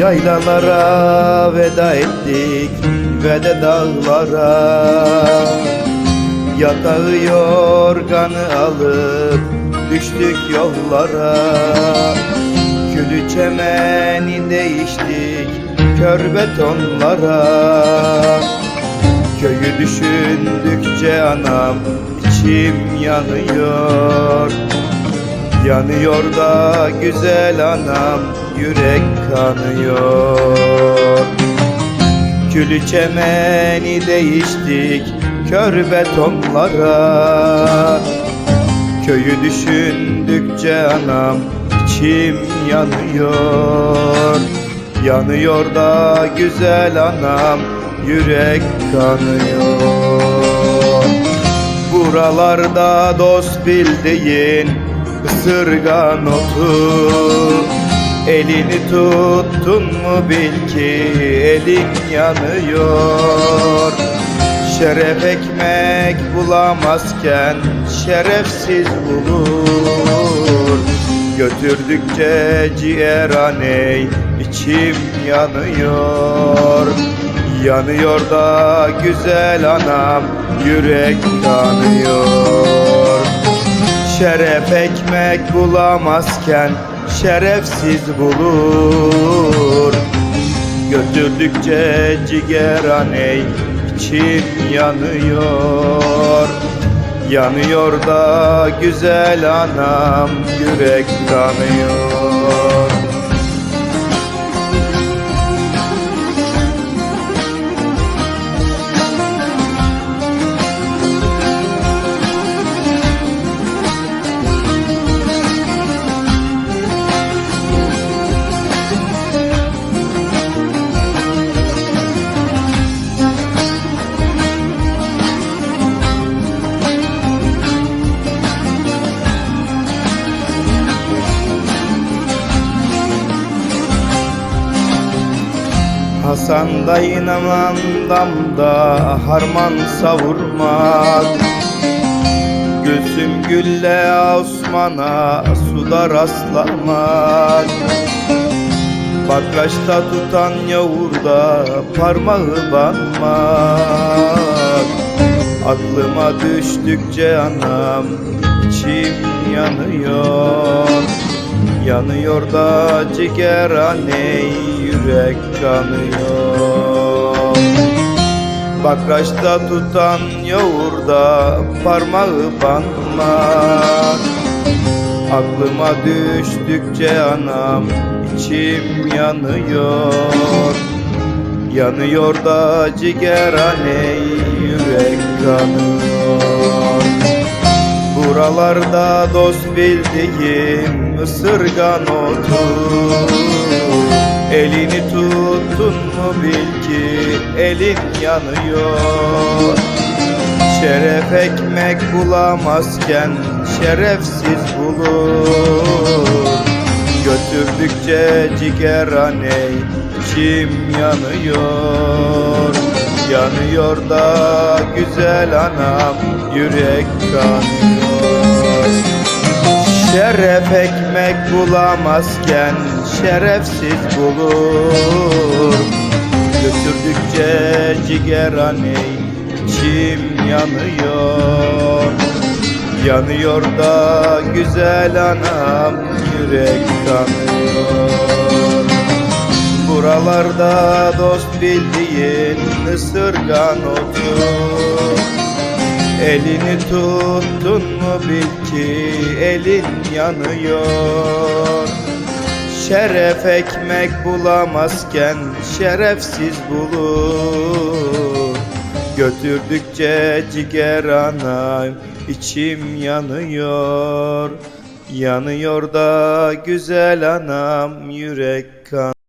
Yaylalara veda ettik ve de dağlara. Yatağı yorganı alıp düştük yollara. Külü çemeni değiştik kör betonlara. Köyü düşündükçe anam içim yanıyor. Yanıyor da güzel anam yürek kanıyor. Külü çemeni değiştik kör betonlara. Köyü düşündükçe anam içim yanıyor. Yanıyor da güzel anam yürek kanıyor. Buralarda dost bildiğin ısırgan otu Elini tuttun mu bil ki elin yanıyor. Şeref ekmek bulamazken şerefsiz bulur. Götürdükçe ciğer aney içim yanıyor. Yanıyor da güzel anam yürek kanıyor. Şeref ekmek bulamazken şerefsiz bulur. Götürdükçe ciğer aney içim yanıyor. Yanıyor da güzel anam yürek kanıyor Hasan dayınamam damda harman savurmak Gülsüm gülle Osman'a suda rastlamak Bakraçta tutan yavurda parmağı banmak Aklıma düştükçe anam içim yanıyor Yanıyor da ciğer aney yürek kanıyor. Bakraçta tutan yoğurda parmağı banmak Aklıma düştükçe anam içim yanıyor. Yanıyor da ciğer aney yürek kanıyor Buralarda dost bildiğim ısırgan otu Elini tuttun mu bil ki elin yanıyor. Şeref ekmek bulamazken şerefsiz bulur. Götürdükçe ciğer aney içim yanıyor. Yanıyor da güzel anam yürek kanıyor Şeref ekmek bulamazken şerefsiz bulur. Götürdükçe ciğer aney içim yanıyor. Yanıyor da güzel anam yürek kanıyor. Buralarda dost bildiğin ısırgan otu Elini tuttun mu bil ki elin yanıyor. Şeref ekmek bulamazken şerefsiz bulur. Götürdükçe ciğer anam içim yanıyor. Yanıyor da güzel anam yürek kan